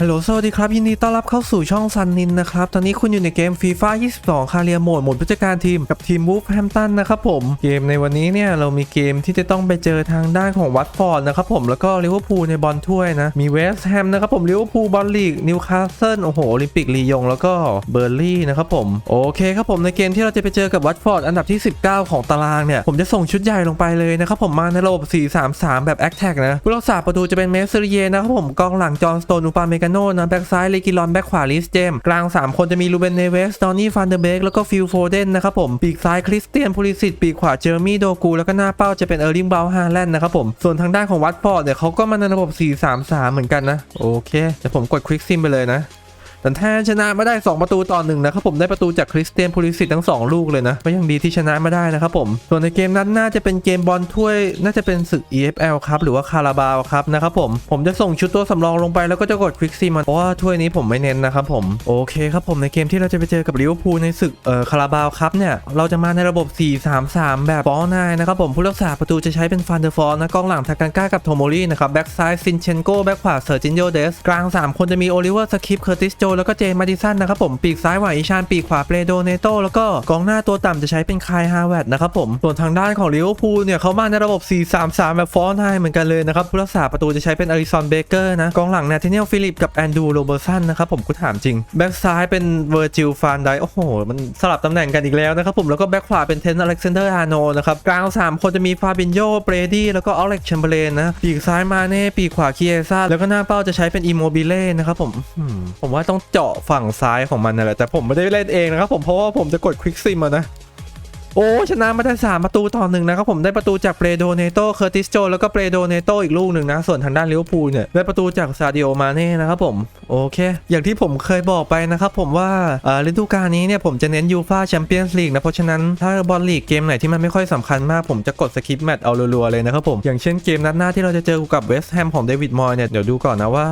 ฮัลโหลสวัสดีครับ ยินดีต้อนรับเข้าสู่ช่องซันนินนะครับ ตอนนี้คุณอยู่ในเกม FIFA 22 คาเรียโหมดโหมดผู้จัดการทีมกับทีมวูฟแฮมตันนะครับผม เกมในวันนี้เนี่ย เรามีเกมที่จะต้องไปเจอทางด้านของวัตฟอร์ดนะครับผมแล้วก็ลิเวอร์พูลในบอลถ้วยนะ มีเวสต์แฮมนะครับผมลิเวอร์พูลบอลลีกนิวคาสเซิลโอ้โหโอลิมปิกลียง แล้วก็เบอร์ลี่นะครับผมโอเคครับผมในเกมที่เราจะไปเจอกับวัตฟอร์ดอันดับที่ 19 ของตารางเนี่ยผมจะส่งชุดใหญ่ลงไปเลยนะครับผมมาในระบบ4-3-3 แบบแอคแท็กนะผู้รักษาประตูจะเป็นเมสเซเรียนะครับผมกองหลังจอห์นสโตนอูปาเมกาโนนะแบ็กซ้ายเลกิลอนแบ็กขวาลิสเจมกลาง 3 คนจะมีลูเบนเนเวสตอนนี่ฟันเดอร์เบกแล้วก็ฟิลโฟเดนนะครับผมปีกซ้ายคริสเตียนพูลิสิตปีกขวาเจอร์มี่โดกูแล้วก็หน้าเป้าจะเป็นเออร์ลิงเบลฮาแลนด์นะครับผมส่วนทางด้านของวัตฟอร์ดเนี่ยเขาก็มาในระบบ 4-3-3 เหมือนกันนะโอเคเดี๋ยวผมกดคลิกซิมไปเลยนะ แต่แทนชนะมาได้ 2 ประตูต่อหนึ่งนะครับผมได้ประตูจากคริสเตียนพูลิสิตทั้ง 2 ลูกเลยนะก็ยังดีที่ชนะมาได้นะครับผม ส่วนในเกมนั้นน่าจะเป็นเกมบอลถ้วย น่าจะเป็นศึก EFL ครับหรือว่าคาราบาวครับนะครับผมผมจะส่งชุดตัวสำรองลงไปแล้วก็จะกดควิกซีมันเพราะว่าถ้วยนี้ผมไม่เน้นนะครับผมโอเคครับผมในเกมที่เราจะไปเจอกับลิเวอร์พูลในศึกเอ่อคาราบาวครับเนี่ยเราจะมาในระบบ 4-3-3 แบบฟอร์นายนะครับผมผู้รักษาประตูจะใช้เป็นฟันเดอร์ฟอร์นะกองหลังทากันก้ากับโทโมรีนะครับแบ็กซ้ายซินเชนโกแบ็กขวาเซอร์จินโยเดสกลาง 3 คนจะมีโอลิเวอร์สคิปเคอร์ติสโจแล้วก็เจมาดิสันนะครับผมปีกซ้ายหวาอิชานปีกขวาเปโดเนโตแล้วก็กองหน้าตัวต่ำจะใช้เป็นคายฮาวเวดนะครับผมส่วนทางด้านของลิเวอร์พูลเนี่ยเขามาในระบบ 4-3-3 แบบฟอร์นายเหมือนกันเลยนะครับผู้รักษาประตูจะใช้เป็นอริซอนเบเกอร์นะกองหลังเนธเนียลฟิลิปกับแอนดูโรเบอร์สันนะครับผมกูถามจริงแบ็กซ้ายเป็นเวอร์จิลฟานไดโอ้โหมันสลับตำแหน่งกันอีกแล้วนะครับผมแล้วก็แบ็กขวาเป็นเทนอเล็กซานเดอร์อาร์โนนะครับกลางสามคนจะมีฟาบินโยเบรดี้แล้วก็อเล็กแชมเบรนนะปีกซ้ายมาเน่ปีกขวาเคียซ่าแล้วก็หน้าเป้าจะใช้เป็นอิโมบิเล่นะครับผมผมว่าต้องเจาะฝั่งซ้ายของมันนั่นแหละแต่ผมไม่ได้เล่นเองนะครับผมเพราะว่าผมจะกดควิกซิมนะ โอ้ชนะมาได้3ประตูต่อหนึ่งนะครับผมได้ประตูจากเปโดเนโตเคอร์ติสโจแล้วก็เปโดเนโตอีกลูกหนึ่งนะส่วนทางด้านลิเวอร์พูลเนี่ยได้ประตูจากซาดิโอมาเน่นะครับผมโอเค อย่างที่ผมเคยบอกไปนะครับผมว่าฤดูกาลนี้เนี่ยผมจะเน้นยูฟาแชมเปี้ยนส์ลีกนะเพราะฉะนั้นถ้าบอลลีกเกมไหนที่มันไม่ค่อยสำคัญมากผมจะกดสคิปแมตช์เอารัวๆเลยนะครับผมอย่างเช่นเกมนัดหน้าที่เราจะเจอกับเวสต์แฮมของเดวิดมอยเนี่ยเดี๋ยวดูก่อนนะว่า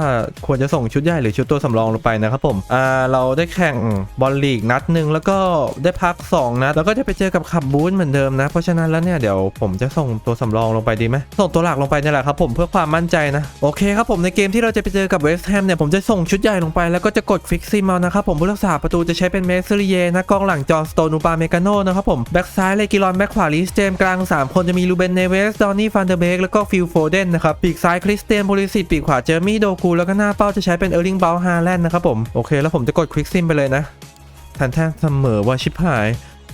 ควรจะส่งชุดใหญ่หรือชุดตัวสำรองลงไปนะครับผมอ่าเราได้แข่งบอลลีกนัดหนึ่งแล้วก็ได้พักสองนัดแล้วก็จะไปเจอกับขับบูธเหมือนเดิมนะ เพราะฉะนั้นแล้วเนี่ยเดี๋ยวผมจะส่งตัวสำรองลงไปดีไหมส่งตัวหลักลงไปนี่แหละครับผมเพื่อความมั่นใจนะโอเคครับผมในเกมที่เราจะไปเจอกับเวสต์แฮมเนี่ยผมจะส่งชุดใหญ่ลงไปแล้วก็จะกดฟิกซิมเอานะครับผมผู้รักษาประตูจะใช้เป็นเมสเซเรียนะกองหลังจอห์นสโตนูปาเมกาโนนะครับผมแบ็กซ้ายเลกิลอนแบ็กขวาลิสเจมกลาง 3 คนจะมีลูเบนเนเวสดอนนี่ฟันเดอร์เบกแล้วก็ฟิลโฟเดนนะครับปีกซ้ายคริสเตียนโพลิสิตปีกขวาเจอร์มี่โดกูแล้วก็หน้าเป้าจะใช้เป็นเออร์ลิงเบลฮาแลนด์นะครับผมโอเคแล้วผมจะกดควิกซิมไปเลยนะแทนแทนเสมอว่าชิบหาย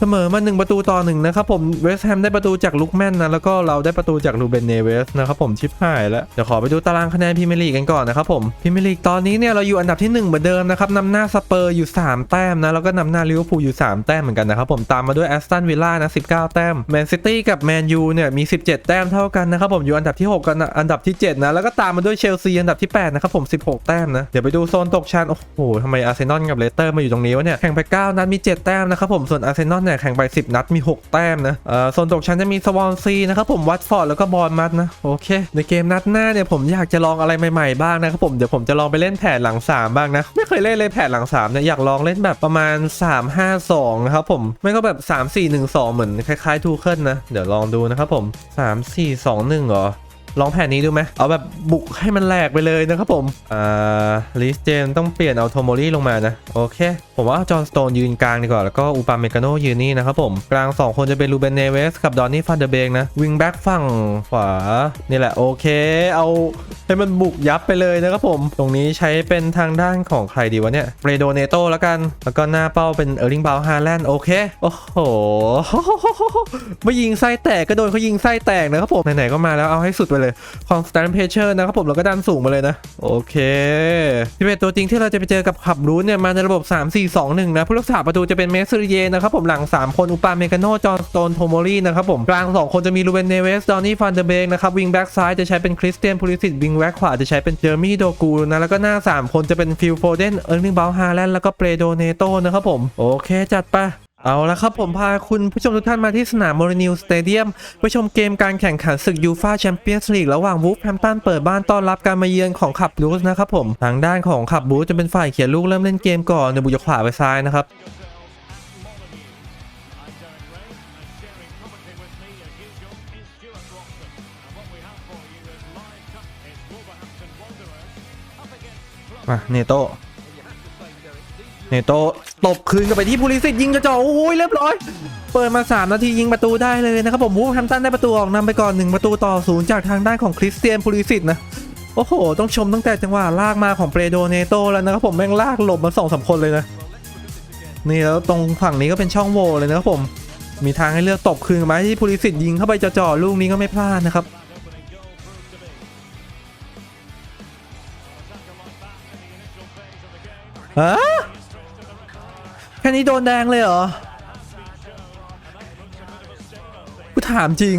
เสมอมา 1 ประตูต่อหนึ่งนะครับผมเวสต์แฮมได้ประตูจากลุกแมนนะแล้วก็เราได้ประตูจากลูเบนเนเวสนะครับผมชิบหายแล้วเดี๋ยวขอไปดูตารางคะแนนพรีเมลีกกันก่อนนะครับผมพรีเมลีกตอนนี้เนี่ยเราอยู่อันดับที่ 1 เหมือนเดิมนะครับนำหน้าสเปอร์อยู่ 3 แต้มนะแล้วก็นำหน้าลิเวอร์พูลอยู่ 3 แต้มเหมือนกันนะครับผมตามมาด้วยแอสตันวิลล่านะ19 แต้มแมนซิตี้กับแมนยูเนี่ยมี 17 แต้มเท่ากันนะครับผมอยู่อันดับที่ 6 กันอันดับที่7นะแล้วก็ตามมาด้วยเชลซีอันดับที่8นะครับผม 16 แต้มนะเดี๋ยวไปดูโซนตกชั้นโอ้โหทำไมอาร์เซนอลกับเลสเตอร์มาอยู่ตรงนี้วะเนี่ยแข่งไป9นัดมี 7 แต้มนะครับผมส่วนอาร์เซนอลเนี่ยแข่งไป 10 นัดมี 6 แต้มนะเอ่อโซนตกชั้นจะมีสวอนซีนะครับผมวัตฟอร์ดแล้วก็บอลมัดนะโอเค ในเกมนัดหน้าเนี่ยผมอยากจะลองอะไรใหม่ๆบ้างนะครับผมเดี๋ยวผมจะลองไปเล่นแผนหลัง 3 บ้างนะไม่เคยเล่นเลยแผนหลัง3เนี่ยอยากลองเล่นแบบประมาณ 3 5 2นะครับผมไม่ก็แบบ 3 4 1 2 เหมือนคล้ายๆทูเคิลนะเดี๋ยวลองดูนะครับผม 3 4 2 1เหรอ ลองแผนนี้ดูไหมเอาแบบบุกให้มันแหลกไปเลยนะครับผม อ่าลิสเจนต้องเปลี่ยนเอาโทโมรี่ลงมานะ โอเค ผมว่าจอห์นสโตนยืนกลางดีกว่า แล้วก็อูปาเมกาโนยืนนี่นะครับผม กลาง 2 คนจะเป็นลูเบนเนเวสกับดอนนี่ฟันเดเบงนะ วิงแบ็กฝั่งขวา นี่แหละโอเค เอาให้มันบุกยับไปเลยนะครับผม ตรงนี้ใช้เป็นทางด้านของใครดีวะเนี่ยเรโดเนโตแล้วกัน แล้วก็หน้าเป้าเป็นเออร์ลิงบาลฮาแลนด์โอเค โอ้โหไม่ยิงไส้แตกก็โดนเขายิงไส้แตกนะครับผมไหนๆก็มาแล้วเอาให้สุดไปเลย constant pressure นะครับผมแล้วก็ดันสูงมาเลยนะ โอเคที่เป็นตัวจริงที่เราจะไปเจอกับขับรูนเนี่ยมาในระบบ 3 4 2 1 นะผู้รักษาประตูจะเป็นเมสเซเยนะครับผมหลัง 3 คนอุปาเมกาโนจอห์นสโตนโทโมรีนะครับผมกลาง 2 คนจะมีลูเบนเนเวสดอนนี่ฟันเดอร์เบกนะครับวิงแบ็กซ้ายจะใช้เป็นคริสเตียนพูลิสิตวิงแบ็กขวาจะใช้เป็นเจอร์มี่โดกูนะแล้วก็หน้า 3 คนจะเป็นฟิลโฟเดนเอิร์ลิงบาลฮาแลนด์แล้วก็เปโดเนโตนะครับผมโอเคจัดไป เอาละครับผมพาคุณผู้ชมทุกท่านมาที่สนามโมรินิวสเตเดียมไปชมเกมการแข่งขันศึกยูฟาแชมเปี้ยนส์ลีกระหว่างวูฟแฮมตันเปิดบ้านต้อนรับการมาเยือนของขับบูสนะครับผม ทางด้านของขับบูสจะเป็นฝ่ายเขียนลูกเริ่มเล่นเกมก่อนเดี๋ยวบุกจะขวาไปซ้ายนะครับโอมาเนโต เนโตตบคืนกลับไปที่พูลิสิตยิงกระจอกโอ้ยเรียบร้อย เปิดมา 3 นาทียิงประตูได้เลยนะครับผมวูฟแฮมตันได้ประตูออกนำไปก่อน 1 ประตูต่อศูนย์จากทางด้านของคริสเตียนพูลิสิตนะโอ้โห ต้องชมตั้งแต่จังหวะลากมาของเปโดเนโตแล้วนะครับผมแม่งลากหลบมาสองสามคนเลยนะนี่แล้วตรงฝั่งนี้ก็เป็นช่องโหว่เลยนะครับผมมีทางให้เลือกตบคืนมที่พูลิสิตยิงเข้าไปจ่อๆลูกนี้ก็ไม่พลาดนะครับฮะแค่นี้โดนแดงเลยเหรอ กูถามจริง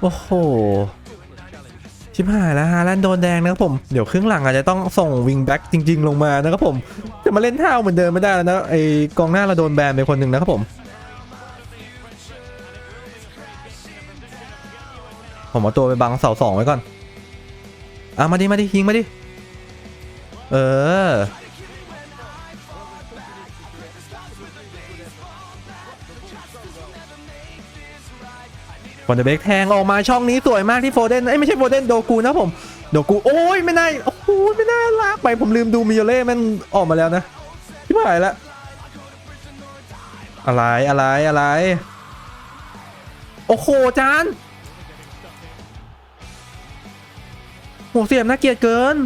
โอ้โห ชิบหายแล้วฮาแลนด์โดนแดงนะครับผม เดี๋ยวครึ่งหลังอาจจะต้องส่งวิงแบ็กจริง ๆ ลงมานะครับผม จะมาเล่นท่าเหมือนเดิมไม่ได้แล้วนะไอ้กองหน้าเราโดนแบนไปคนหนึ่งนะครับผม ผมเอาตัวไปบังเสาสองไว้ก่อน อะมาดิมาดิยิงมาดิ เออ วันเดอร์เบกแทงออกมาช่องนี้สวยมากที่โฟเดนเอ้ยไม่ใช่โฟเดนโดกูนะผมโดกูโอ้ยไม่ได้โอ้โหไม่น่าลากไปผมลืมดูมิโยเล่มันออกมาแล้วนะที่ผ่านละอะไรอะไรอะไร โอ้โหจานโหเสียบน่าเกลียดเกิน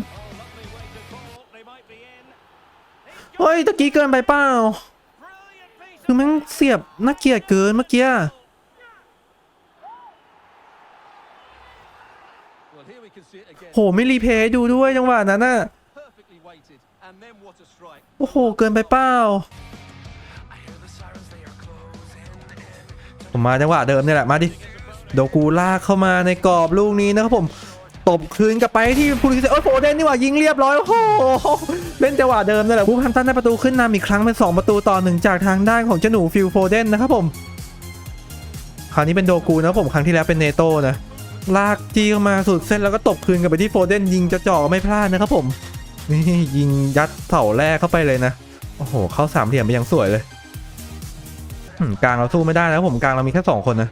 เฮ้ยตะกี้เกินไปเปล่า คือแม่งเสียบน่าเกลียดเกินเมื่อกี้ โหไม่รีเพย์ให้ดูด้วยจังหวะนั้นน่ะ Perfectly weighted. And then what a strike. โอ้โห เกินไปเปล่าผมมาจังหวะเดิมเนี่ยแหละมาดิโดกูลากเข้ามาในกรอบลูกนี้นะครับผมตบคืนกลับไปที่พูลิเซโอ้ยโฟเดนนี่หว่ายิงเรียบร้อยโอ้โหเล่นจังหวะเดิมนั่นแหละวูฟแฮมตันได้ประตูขึ้นนำอีกครั้งเป็น2ประตูต่อหนึ่งจากทางด้านของเจ้าหนูฟิลโฟเดนนะครับผม คราวนี้เป็นโดกูนะครับผมครั้งที่แล้วเป็นเนโต้นะ ลากจี้เข้ามาสุดเส้นแล้วก็ตบคืนกลับไปที่โฟเดนยิงจะจ่อไม่พลาดนะครับผมนี่ยิงยัดเสาแรกเข้าไปเลยนะโอ้โหเข้าสามเหลี่ยมไปยังสวยเลยกลางเราสู้ไม่ได้นะครับผมกลางเรามีแค่สองคนนะ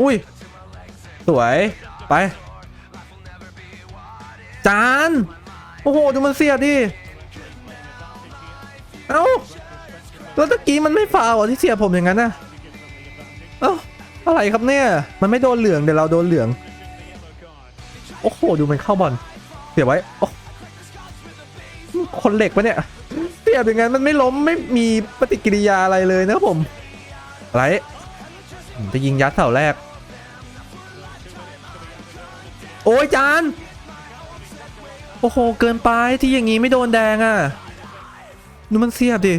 อุ้ยสวยไป จานโอ้โหดูมันเสียดิเอ้าแล้วตะกี้มันไม่ฟาวที่เสียผมอย่างนั้นนะ อะไรครับเนี่ย มันไม่โดนเหลืองเดี๋ยวเราโดนเหลือง โอ้โห ดูมันเข้าบอลเสียบไว้โอ้คนเหล็กปะเนี่ยเสียบอย่างนั้นมันไม่ล้มไม่มีปฏิกิริยาอะไรเลยนะผมอะไรผมจะยิงยัดเสาแรก โอ้ยจาน โอ้โห เกินไปที่อย่างงี้ไม่โดนแดงอะ ดูมันเสียบดิ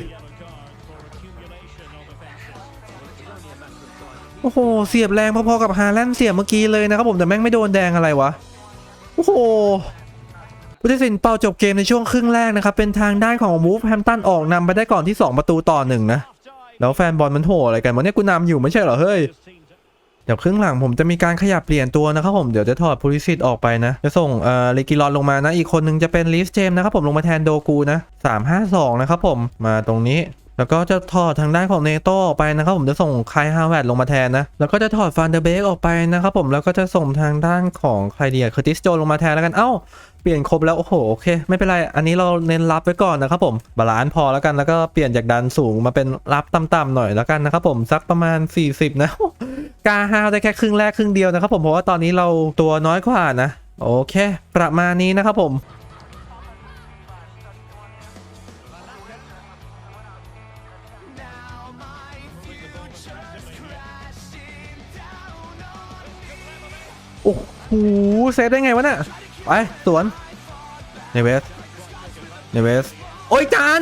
โอ้โห เสียบแรงพอๆกับฮาแลนด์เสียบเมื่อกี้เลยนะครับผมแต่แม่งไม่โดนแดงอะไรวะ โอ้โหผู้ตัดสินเป่าจบเกมในช่วงครึ่งแรกนะครับ เป็นทางด้านของวูฟแฮมตันออกนำไปได้ก่อนที่ 2 ประตูต่อหนึ่งนะ แล้วแฟนบอลมันโหอะไรกันวะเนี่ยกูนำอยู่ไม่ใช่เหรอเฮ้ยเดี๋ยวครึ่งหลังผมจะมีการขยับเปลี่ยนตัวนะครับผมเดี๋ยวจะถอดพูลิสิตออกไปนะ จะส่งเอ่อเลกิลอนลงมานะ อีกคนนึงจะเป็นลิสเจมนะครับผมลงมาแทนโดกูนะ352นะครับผมมาตรงนี้ แล้วก็จะถอดทางด้านของเนโตออกไปนะครับผมจะส่งคายฮาวเวิร์ดลงมาแทนนะ แล้วก็จะถอดฟานเดอร์เบกออกไปนะครับผมแล้วก็จะส่งทางด้านของใครเดียคือติสโจลงมาแทนแล้วกันเอ้าเปลี่ยนครบแล้ว โอ้โหโอเค ไม่เป็นไร อันนี้เราเน้นรับไว้ก่อนนะครับผมบาลานซ์พอแล้วกันแล้วก็เปลี่ยนจากดันสูงมาเป็นรับต่ำๆหน่อยแล้วกันนะครับผมสักประมาณ 40 นะกาฮาวได้แค่ครึ่งแรกครึ่งเดียวนะครับผมเพราะว่าตอนนี้เราตัวน้อยกว่านะ โอเค ประมาณนี้นะครับผม อ้โหเซฟได้ไงวะเนี่ยไปสวนเนเวสเนเวสโอ้ยจาน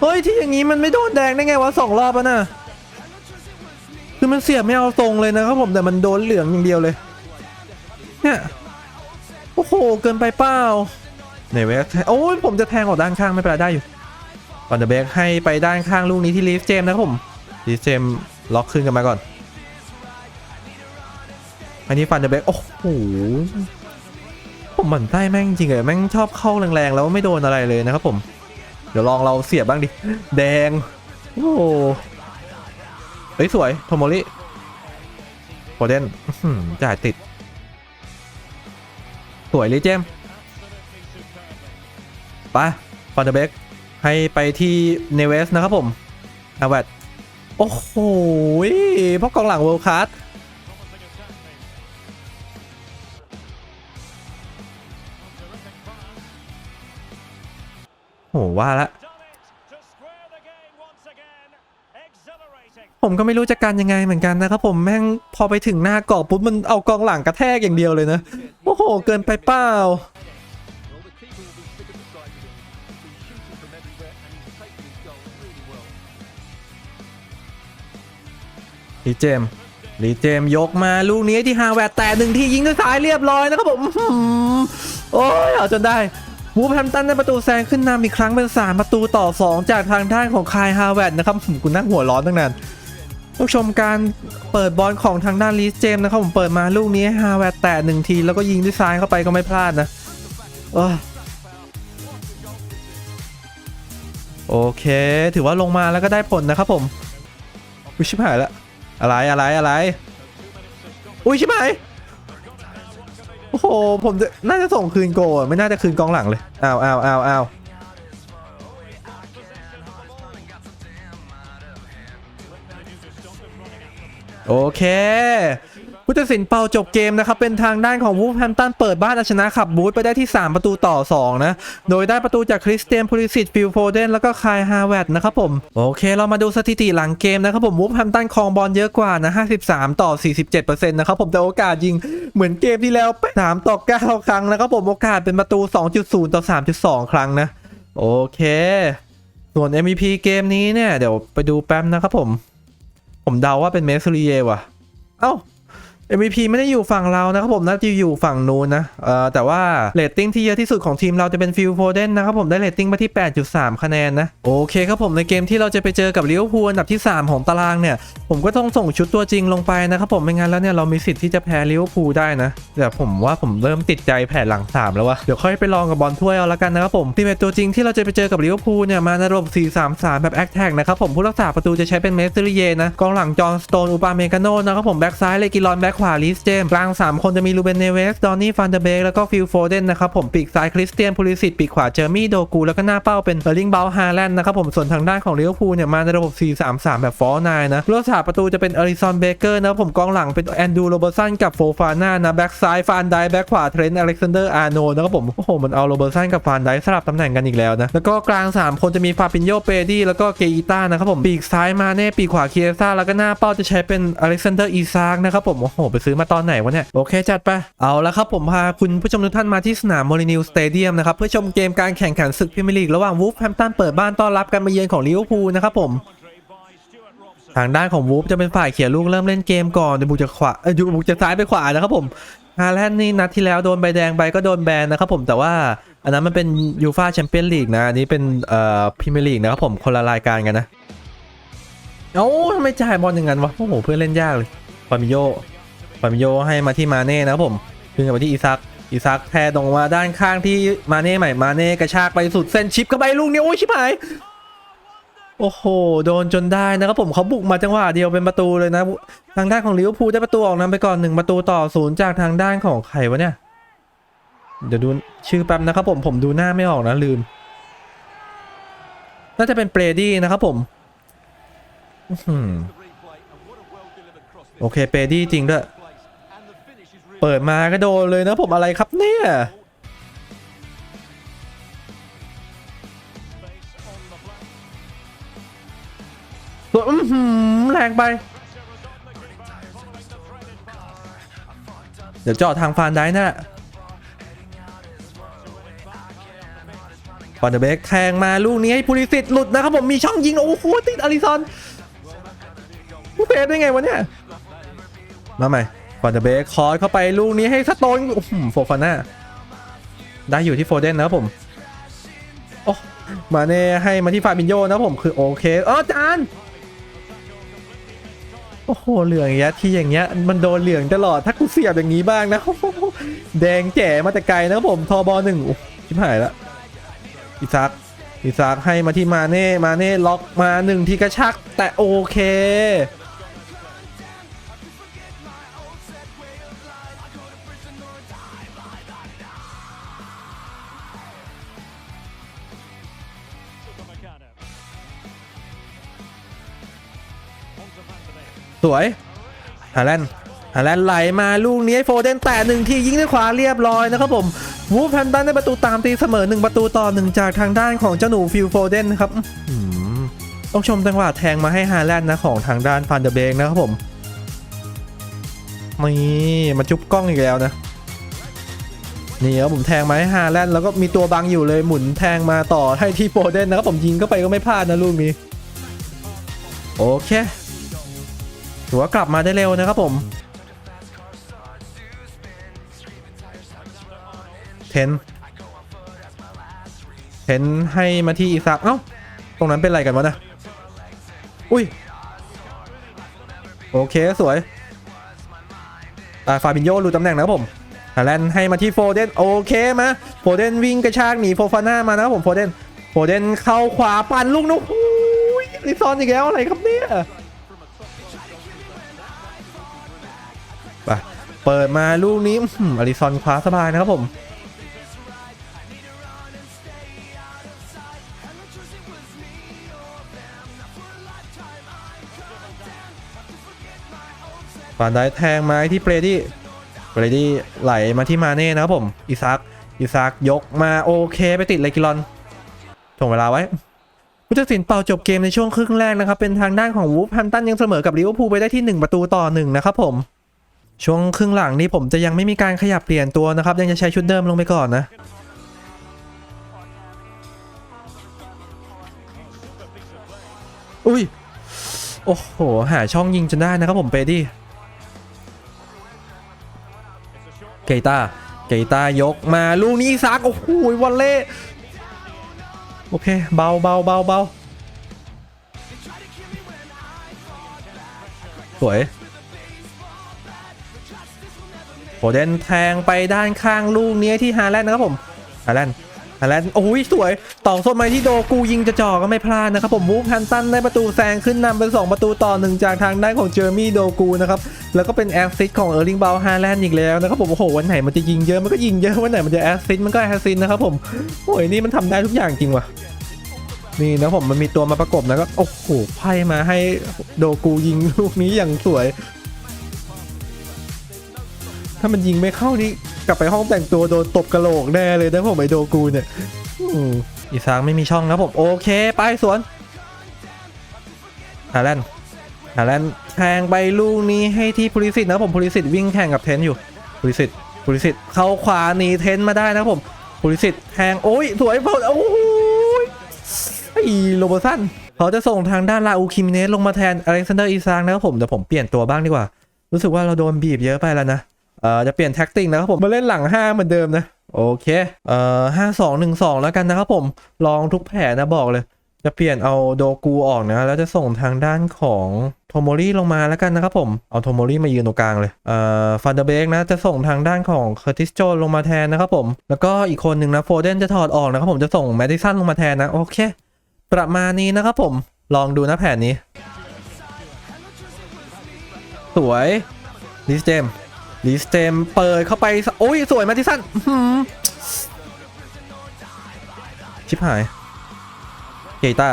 เฮ้ยที่อย่างงี้มันไม่โดนแดงได้ไงวะสองรอบแล้วนะคือมันเสียบไม่เอาตรงเลยนะครับผมแต่มันโดนเหลืองอย่างเดียวเลยเนี่ยโอ้โหเกินไปเปล่าเนเวสโอ้ยผมจะแทงออกด้านข้างไม่เป็นไรได้อยู่ก่อนเดอะเบกให้ไปด้านข้างลูกนี้ที่ลีฟเจมนะครับผมลีฟเจมล็อกขึ้นกันมาก่อน อันนี้ฟันเดอะเบกโอ้โหผมหมั่นไส้แม่งจริงเลยแม่งชอบเข้าแรงๆแล้วไม่โดนอะไรเลยนะครับผม เดี๋ยวลองเราเสียบบ้างดิ แดง โอ้โหเฮ้ยสวยโทโมริโคเดนจ่ายติด สวยเลยเจมส์ไปฟอนเดเบกให้ไปที่เนเวสนะครับผมอาแวดโอ้โหเพราะกองหลังเวิลด์คัส ว่าละ Done it to square the game once again. Exhilarating. ผมก็ไม่รู้จะกันยังไงเหมือนกันนะครับผมแม่งพอไปถึงหน้ากรอบปุ๊บมันเอากองหลังกระแทกอย่างเดียวเลยนะ โอ้โห เกินไปเปล่า Well, the keeper will be sick of the sight of him. He's shooting from everywhere and he's taking his goal really well. ลีเจมส์ลีเจมส์ยกมาลูกนี้ที่ฮาแวร์แต่หนึ่งที่ยิงด้วยซ้ายเรียบร้อยนะครับผมอื้อหือโอ้ยเอาจนได้ วูฟแฮมตันได้ประตูแซงขึ้นนำอีกครั้งเป็น 3 ประตูต่อ 2 จากทางด้านของคายฮาแวร์นะครับผมกูนั่งหัวร้อนตั้งนานผู้ชมการเปิดบอลของทางด้านลีสเจมส์นะครับผมเปิดมาลูกนี้ฮาแวร์แตะหนึ่งที แล้วก็ยิงด้วยซ้ายเข้าไปก็ไม่พลาดนะโอเค ถือว่าลงมาแล้วก็ได้ผลนะครับผมวิชิบหายล้วอะไรอะไรอะไร อุ้ยชิบหาย โอ้โหผมจะน่าจะส่งคืนโกะไม่น่าจะคืนกองหลังเลยอ้าวอ้าวอ้าวอ้าวโอเค ผู้ตัดสินเป่าจบเกมนะครับเป็นทางด้านของวูฟแฮมตันเปิดบ้านเอาชนะขับบูธไปได้ที่ 3 ประตูต่อ 2 นะ โดยได้ประตูจากคริสเตียนพูลิสิตฟิลโฟเดนแล้วก็คายฮาแวดนะครับผม โอเค เรามาดูสถิติหลังเกมนะครับผมวูฟแฮมตันครองบอลเยอะกว่านะ53 ต่อ 47%นะครับผมแต่โอกาสยิงเหมือนเกมที่แล้ว3ต่อ 9 ครั้งนะครับผมโอกาสเป็นประตู 2.0 ต่อ 3.2 ครั้งนะ โอเค ส่วน MVP เกมนี้เนี่ยเดี๋ยวไปดูแป๊บนะครับผม ผมเดาว่าเป็นเมสซูริเยว่ะ เอ้า MVP ไม่ได้อยู่ฝั่งเรานะครับผมน่าจะอยู่ฝั่งนู้นนะเอ่อแต่ว่าเรตติ้งที่เยอะที่สุดของทีมเราจะเป็นฟิลโฟเดนนะครับผมได้เรตติ้งมาที่ 8.3 คะแนนนะโอเคครับผมในเกมที่เราจะไปเจอกับลิเวอร์พูลอันดับที่ 3 ของตารางเนี่ย ผมก็ต้องส่งชุดตัวจริงลงไปนะครับผมไม่งั้นแล้วเนี่ยเรามีสิทธิ์ที่จะแพ้ลิเวอร์พูลได้นะแต่ผมว่าผมเริ่มติดใจแผนหลัง 3 แล้ววะเดี๋ยวค่อยไปลองกับบอลถ้วยเอาละกันนะครับผมทีมตัวจริงที่เราจะไปเจอกับลิเวอร์พูลเนี่ยมาในระบบ 4-3-3 แบบแอคแท็กนะครับผมผู้รักษาประตูจะใช้เป็นเมสซิลิเยนะกองหลังจอห์นสโตนอุปาเมกาโนนะครับผมแบ็กซ้ายเลกิลอนแบ็กขวาลิสเจมกลาง 3 คนจะมีลูเบนเนเวส ดอนนี่ ฟันเดเบกแล้วก็ฟิลโฟเดนนะครับผมปีกซ้ายคริสเตียนพูลิสิตปีกขวาเจอร์มี่โดกูแล้วก็หน้าเป้าเป็นเออร์ลิงเบลฮาแลนด์นะครับผมส่วนทางด้านของลิเวอร์พูลเนี่ยมาในระบบ 4-3-3 แบบฟอร์นายนะรักษาประตูจะเป็นเอริซอนเบเกอร์นะครับผมกองหลังเป็นแอนดูโรเบอร์สันกับโฟฟาน่านะแบ็กซ้ายฟานไดแบ็กขวาเทรนต์อเล็กซานเดอร์อาร์โนนะครับผมโอ้โหมันเอาโรเบอร์สันกับฟานไดสลับตำแหน่งกันอีกแล้วนะแล้วก็กลาง 3 คนจะมีฟาปินโยเปดี้แล้วก็เกอิต้านะครับผมปีกซ้ายมาเน่ปีกขวาเคียซ่าแล้วก็หน้าเป้าจะใช้เป็นอเล็กซานเดอร์อีซากนะครับผมโอ้โหไปซื้อมาตอนไหนวะเนี่ย โอเคจัดไป เอาละครับผมพาคุณผู้ชมทุกท่านมาที่สนามโมลินิวสเตเดียมนะครับ เพื่อชมเกมการแข่งขันศึกพรีเมียร์ลีกระหว่างวูฟแฮมตันเปิดบ้านต้อนรับการมาเยือนของลิเวอร์พูลนะครับผมทางด้านของวูฟจะเป็นฝ่ายเขี่ยลูกเริ่มเล่นเกมก่อนเดี๋ยวบุกจะขวาเอออยู่บุกจะซ้ายไปขวานะครับผมฮาแลนด์นี่นัดที่แล้วโดนใบแดงไปก็โดนแบนนะครับผมแต่ว่าอันนั้นมันเป็นยูฟาแชมเปี้ยนลีกนะอันนี้เป็นเอ่อพรีเมียร์ลีกนะครับผมคนละรายการกันนะเอ้าทำไมจ่ายบอลอย่างนั้นวะโอ้โหเพื่อนเล่นยากเลยฟามิโย ฟามิโยให้มาที่มาเน่นะครับผมคืนกลับมาที่อีซักอีซักแทนตรงมาด้านข้างที่มาเน่ใหม่มาเน่กระชากไปสุดเส้นชิปเข้าไปลูกนี้โอ้ยชิบหายโอ้โห โดนจนได้นะครับผมเขาบุกมาจังหวะเดียวเป็นประตูเลยนะ ทางด้านของลิเวอร์พูลได้ประตูออกนำไปก่อนหนึ่งประตูต่อศูนย์จากทางด้านของใครวะเนี่ย เดี๋ยวดูชื่อแป๊บนะครับผมผมดูหน้าไม่ออกนะลืม น่าจะเป็นเปรดี้นะครับผมโอเคเปรดี้จริงด้วย เปิดมาก็โดนเลยนะผมอะไรครับเนี่ยตัวอื้อหือแรงไป เดี๋ยวเจาะทางฟานได้น่ะฟานเดอร์เบกแทงมาลูกนี้ให้พูลิสิตหลุดนะครับผมมีช่องยิง โอ้โหติดอาริซอนผู้เพสได้ไงวะเนี่ย มาใหม่ ฟานเดเบกคอร์สเข้าไปลูกนี้ให้สโตนโอ้โหโฟฟาน่าได้อยู่ที่โฟเดนนะผม โอ้ มาเน่ให้มาที่ฟาบินโยนะผมคือโอเคเออจานโอ้โห เหลืองอย่างเงี้ยที่อย่างเงี้ยมันโดนเหลืองตลอดถ้ากูเสียบอย่างนี้บ้างนะ แดงแจ๋มาแต่ไกลนะผมทอบอหนึ่งชิบหายละอิซักอิซักให้มาที่มาเน่มาเน่ล็อกมาหนึ่งทีกระชักแต่โอเค วยฮาแลนด์ฮาแลนด์ไหลมาลูกนี้ให้โฟเดนแตะหนึ่งทียิงด้วยขวาเรียบร้อยนะครับผมวูฟแฮมตันได้ประตูตามตีเสมอหนึ่งประตูต่อหนึ่งจากทางด้านของเจ้าหนูฟิลโฟเดนนะครับต้องชมจังหวะแทงมาให้ฮาแลนด์นะของทางด้านฟันเดอร์เบกนะครับผมนี่มาจุ๊บกล้องอีกแล้วนะนี่ครับผมแทงมาให้ฮาแลนด์แล้วก็มีตัวบังอยู่เลยหมุนแทงมาต่อให้ที่โฟเดนนะครับผมยิงเข้าไปก็ไม่พลาดนะลูกนี้โอเค ถือว่ากลับมาได้เร็วนะครับผมเทนเทนให้มาที่อีซักเอ้า ตรงนั้นเป็นอะไรกันวะนะ อุ้ย โอเค สวยอ่าฟาบินโยรู้ตำแหน่งนะครับผมฮาแลนด์ให้มาที่โฟเดน โอเคมาโฟเดนวิ่งกระชากหนีโฟฟาน่ามานะครับผมโฟเดนโฟเดนเข้าขวาปั่นลูกนกหูยลิซอนอีกแล้วอะไรครับเนี่ย เปิดมาลูกนี้อื้อหืออลิซอนคว้าสบายนะครับผมฟานได้แทงไม้ที่เปรดี้เปรดี้ไหลมาที่มาเน่นะครับผม อิซัก อิซักยกมาโอเคไปติดเลกิลอนถ่วงเวลาไว้ผู้ตัดสินเป่าจบเกมในช่วงครึ่งแรกนะครับ เป็นทางด้านของวูฟแฮมตันยังเสมอกับลิเวอร์พูลไปได้ที่ 1 ประตูต่อ1นะครับผม ช่วงครึ่งหลังนี้ผมจะยังไม่มีการขยับเปลี่ยนตัวนะครับ ยังจะใช้ชุดเดิมลงไปก่อนนะ อุ้ย โอ้โห หาช่องยิงจนได้นะครับผมเปดี้เกตาเกตายกมาลูกนี้ซักโอ้โหวอลเล่โอเค เบาเบาเบาเบาสวย โหเดนแทงไปด้านข้างลูกนี้ที่ฮาแลนด์นะครับผมฮาแลนด์ฮาแลนด์โอ้ยสวยต่อส้นไม้ที่โดกูยิงจะจ่อก็ไม่พลาดนะครับผมวูฟแฮมตันได้ประตูแซงขึ้นนำเป็น2ประตูต่อหนึ่งจากทางด้านของเจอร์มี่โดกูนะครับแล้วก็เป็นแอสซิสต์ของเออร์ลิงเบลฮาแลนด์อีกแล้วนะครับผมโอ้โหวันไหนมันจะยิงเยอะมันก็ยิงเยอะวันไหนมันจะแอสซิสต์มันก็แอสซิสต์นะครับผมโอ้ยนี่มันทำได้ทุกอย่างจริงว่ะนี่นะผมมันมีตัวมาประกบนะก็โอ้โหไพ่มาให้โดกูยิงลูกนี้อย่างสวย ถ้ามันยิงไม่เข้านี่กลับไปห้องแต่งตัวโดนตบกระโหลกแน่เลยนะผมไอโดกูเนี่ยอีซางไม่มีช่องนะผมโอเคไปสวนฮาแลนด์ฮาแลนด์แทงไปลูกนี้ให้ที่พลิสิตนะผมพลิสิตวิ่งแข่งกับเทนอยู่พลิสิตพลิสิตเข้าขวาหนีเทนมาได้นะผมพลิสิตแทงโอ้ยสวยพอโอ้ยไอโรเบอร์สันเขาจะส่งทางด้านลาอูคิมเนสลงมาแทนอเล็กซานเดอร์อีซางนะครับผมเดี๋ยวผมเปลี่ยนตัวบ้างดีกว่า รู้สึกว่าเราโดนบีบเยอะไปแล้วนะ เอ่อจะเปลี่ยนแท็กติกนะครับผมมาเล่นหลัง5เหมือนเดิมนะโอเคเอ่อห้าสองหนึ่งสองแล้วกันนะครับผมลองทุกแผนนะบอกเลย จะเปลี่ยนเอาโดกูออกนะแล้วจะส่งทางด้านของโทโมรี่ลงมาแล้วกันนะครับผม เอาโทโมรี่มายืนตรงกลางเลยเอ่อฟันเดอร์เบกนะจะส่งทางด้านของเคอร์ติสโจลงมาแทนนะครับผม แล้วก็อีกคนหนึ่งนะโฟเดนจะถอดออกนะครับผมจะส่งแมดดิสันลงมาแทนนะโอเค ประมาณนี้นะครับผมลองดูนะแผนนี้ สวยลิสเตม ลิสเตมเปิดเข้าไป โอ้ย สวยแมดดิสันอื้อหือชิบหาย เกตา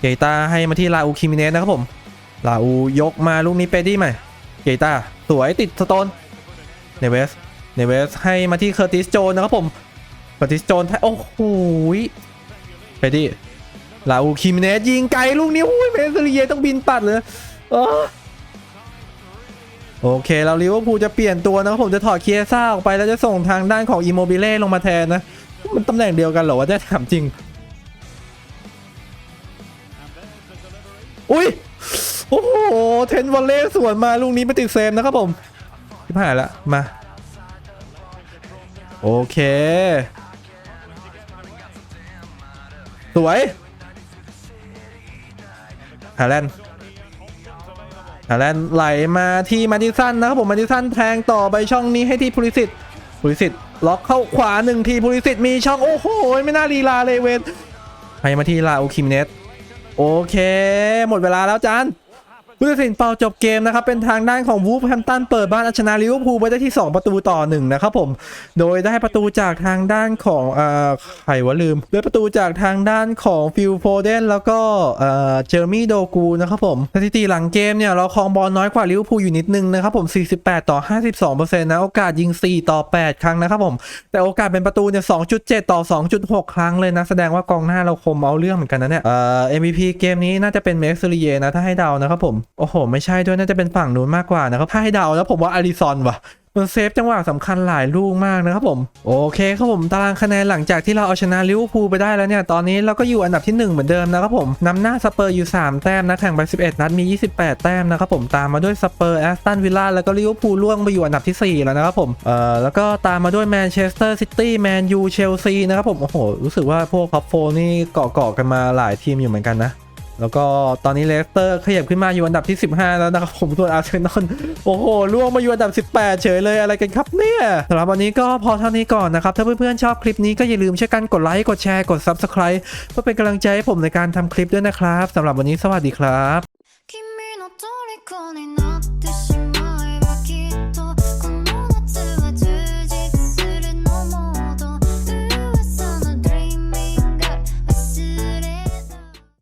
เกตาให้มาที่ลาอูคิมิเนสนะครับผม ลาอูยกมาลูกนี้เปดี้ใหม่ เกตาสวยติดสโตน เนเวส เนเวสให้มาที่เคอร์ติสโจนนะครับผม เคอร์ติสโจนแทโอ้โหเปดี้ ลาอูคิมิเนสยิงไกลลูกนี้อุ้ยเมสเรียต้องบินปัดเลยเออ โอเคเราลิเวอร์พูลจะเปลี่ยนตัวนะผมจะถอดเคียซ่าออกไปแล้วจะส่งทางด้านของอิโมบิเล่ลงมาแทนนะ มันตำแหน่งเดียวกันเหรอวะได้ถามจริง อุ้ยโอ้โหเทนวอลเล่สวนมาลูกนี้ไม่ติดเซมนะครับผมที่ผ่านละมาโอเค สวยฮาแลนด์ แลนไหลมาที่มาดิสันนะครับผมมาดิสันแทงต่อไปช่องนี้ให้ที่พูลิสิตพูลิสิตล็อกเข้าขวาหนึ่งทีพูลิสิตมีช่องโอ้โหไม่น่าลีลาเลยเวนให้มาที่ลาโอคิมเนสโอเค หมดเวลาแล้วจาน ผู้ตัดสินเป่าจบเกมนะครับเป็นทางด้านของวูฟแฮมตันเปิดบ้านเอาชนะลิเวอร์พูลไปได้ที่ 2 ประตูต่อ1นะครับผมโดยได้ประตูจากทางด้านของเอ่อใครวะลืมได้ประตูจากทางด้านของฟิลโฟเดนแล้วก็เอ่อเจอร์มี่โดกูนะครับผมสถิติหลังเกมเนี่ยเราครองบอลน้อยกว่าลิเวอร์พูลอยู่นิดนึงนะครับผม 48 ต่อ 52%นะโอกาสยิง 4 ต่อ 8 ครั้งนะครับผมแต่โอกาสเป็นประตูเนี่ย 2.7 ต่อ 2.6 ครั้งเลยนะ แสดงว่ากองหน้าเราคมเอาเรื่องเหมือนกันนะเนี่ยเอ่อ MVP เกมนี้น่าจะเป็นเม็กซ์ลีเยนะถ้าให้เดานะครับผมโอ้โห ไม่ใช่ด้วยน่าจะเป็นฝั่งนู้นมากกว่านะครับถ้าให้เดาแล้วผมว่าอาริซอนว่ะมันเซฟจังหวะสำคัญหลายลูกมากนะครับผม โอเคครับผมตารางคะแนนหลังจากที่เราเอาชนะลิเวอร์พูลไปได้แล้วเนี่ย ตอนนี้เราก็อยู่อันดับที่ 1 เหมือนเดิมนะครับผมนำหน้าสเปอร์อยู่ 3 แต้มนะแข่งไป 11 นัดมี 28 แต้มนะครับผมตามมาด้วยสเปอร์แอสตันวิลล่าแล้วก็ลิเวอร์พูลล่วงไปอยู่อันดับที่ 4 แล้วนะครับผมเอ่อแล้วก็ตามมาด้วยแมนเชสเตอร์ซิตี้แมนยูเชลซีนะครับผมโอ้โหรู้สึกว่าพวกท็อปโฟนี่เกาะเกาะกันมาหลายทีมอยู่เหมือนกันนะ แล้วก็ตอนนี้เลสเตอร์ขยับขึ้นมาอยู่อันดับที่ 15 แล้วนะครับผมส่วนอาร์เซนอลโอ้โหล่วงมาอยู่อันดับ 18 เฉยเลยอะไรกันครับเนี่ยสำหรับวันนี้ก็พอเท่านี้ก่อนนะครับ ถ้าเพื่อนๆชอบคลิปนี้ก็อย่าลืมช่วยกันกดไลค์กดแชร์กด Subscribe เพื่อเป็นกำลังใจให้ผมในการทำคลิปด้วยนะครับสำหรับวันนี้สวัสดีครับ